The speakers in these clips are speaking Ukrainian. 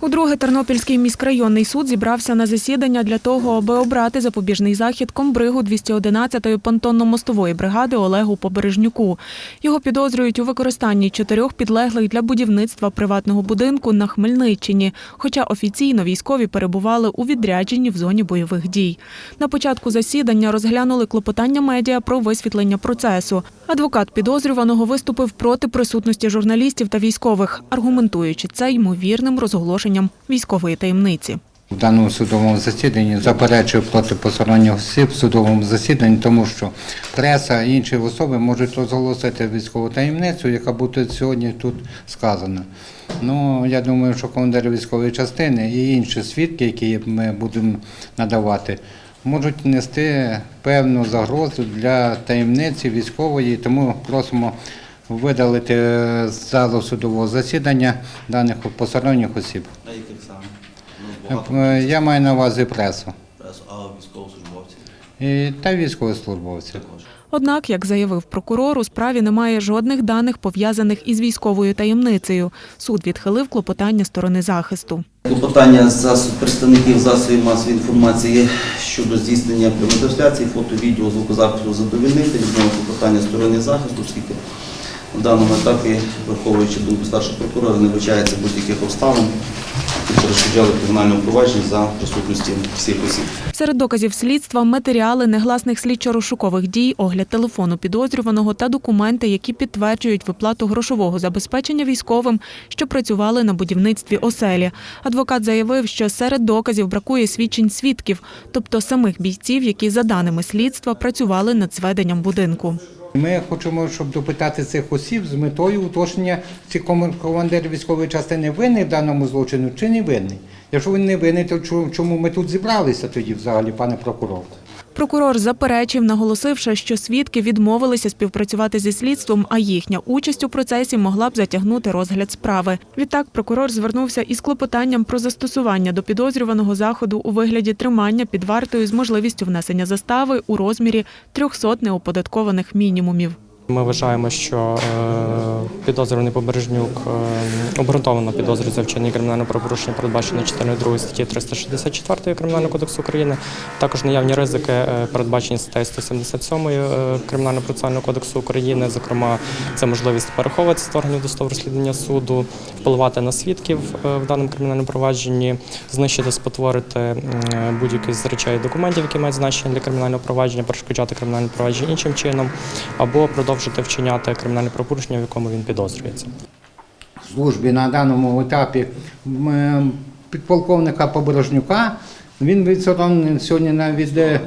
Удруге Тернопільський міськрайонний суд зібрався на засідання для того, аби обрати запобіжний захід комбригу 211-ї понтонно-мостової бригади Олегу Побережнюку. Його підозрюють у використанні чотирьох підлеглих для будівництва приватного будинку на Хмельниччині, хоча офіційно військові перебували у відрядженні в зоні бойових дій. На початку засідання розглянули клопотання медіа про висвітлення процесу. Адвокат підозрюваного виступив проти присутності журналістів та військових, аргументуючи це ймовірним розголошенням військової таємниці. В даному судовому засіданні заперечую проти посторонніх осіб в судовому засіданні, тому що преса і інші особи можуть розголосити військову таємницю, яка буде сьогодні тут сказана. Ну, я думаю, що командир військової частини і інші свідки, які ми будемо надавати, можуть нести певну загрозу для таємниці військової, тому просимо видалити з залу судового засідання даних посторонніх осіб. А яких саме? Ну, багато Е, Я маю на увазі пресу пресу, а військовослужбовці і та військовослужбовців. також. Однак, як заявив прокурор, у справі немає жодних даних пов'язаних із військовою таємницею. Суд відхилив клопотання сторони захисту. Клопотання засоб представників засобів масової інформації щодо здійснення прямої фото, відео, звукозапису задовільнити, відносно клопотання сторони захисту, оскільки на даному етапі, враховуючи думку старшого прокурора, не вбачається будь-яких обставин, які перешкоджали кримінальному провадженню за присутності всіх осіб. Серед доказів слідства матеріали негласних слідчо-розшукових дій, огляд телефону підозрюваного та документи, які підтверджують виплату грошового забезпечення військовим, що працювали на будівництві оселі. Адвокат заявив, що серед доказів бракує свідчень свідків, тобто самих бійців, які за даними слідства працювали над зведенням будинку. Ми хочемо, щоб допитати цих осіб з метою уточнення, чи ком- командир військової частини винний в даному злочину, чи не винний. Якщо він не винний, то чому ми тут зібралися тоді взагалі, пане прокурор? Прокурор заперечив, наголосивши, що свідки відмовилися співпрацювати зі слідством, а їхня участь у процесі могла б затягнути розгляд справи. Відтак прокурор звернувся із клопотанням про застосування до підозрюваного заходу у вигляді тримання під вартою з можливістю внесення застави у розмірі 300 неоподаткованих мінімумів. Ми вважаємо, що е, підозрюваний Побережнюк е, обґрунтовано підозрюється в вчиненні кримінального правопорушення, передбачено частиною 2 статті 364 Кримінального кодексу України. Також наявні ризики, е, передбачені статтею 177 е, Кримінального процесуального кодексу України. Зокрема, це можливість переховуватися з органів досудового розслідування суду, впливати на свідків в даному кримінальному провадженні, знищити, спотворити будь-які з речей документів, які мають значення для кримінального провадження, перешкоджати кримінальне провадження іншим чином, або продовжити вчиняти кримінальне правопорушення, в якому він підозрюється. службі на даному етапі підполковника Поборожнюка. Він відсторонений сьогодні навіть де-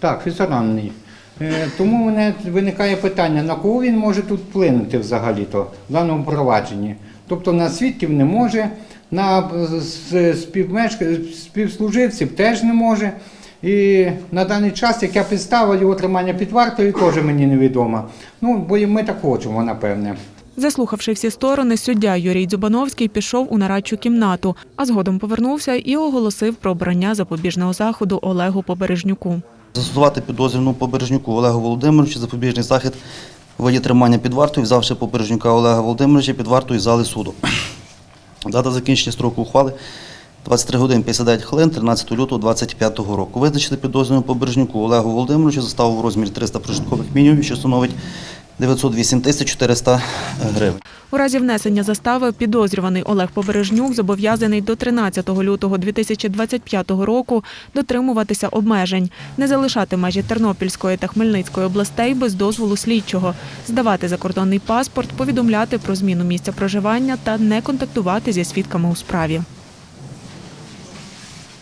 так, відсторонений. Е, Тому мене виникає питання, на кого він може тут вплинути взагалі-то в даному провадженні. Тобто на свідків не може, на е, співслуживців теж не може. І на даний час, яка підстава його тримання під вартою, теж мені невідома. Ну, бо і ми так хочемо, напевне. Заслухавши всі сторони, суддя Юрій Дзюбановський пішов у нарадчу кімнату, а згодом повернувся і оголосив про обрання запобіжного заходу Олегу Побережнюку. Застосувати підозрювану Побережнюку Олегу Володимировичу запобіжний захід у виді тримання під вартою, взявши Побережнюка Олега Володимировича під вартою зали суду. Дата закінчення строку ухвали 23 години 59 хвилин 13 лютого 2025 року. Визначити підозрювану Побережнюку Олегу Володимировичу заставу в розмірі 300 прожиткових мінімумів, що становить 908 тисяч 400 гривень. У разі внесення застави підозрюваний Олег Побережнюк зобов'язаний до 13 лютого 2025 року дотримуватися обмежень, не залишати межі Тернопільської та Хмельницької областей без дозволу слідчого, здавати закордонний паспорт, повідомляти про зміну місця проживання та не контактувати зі свідками у справі.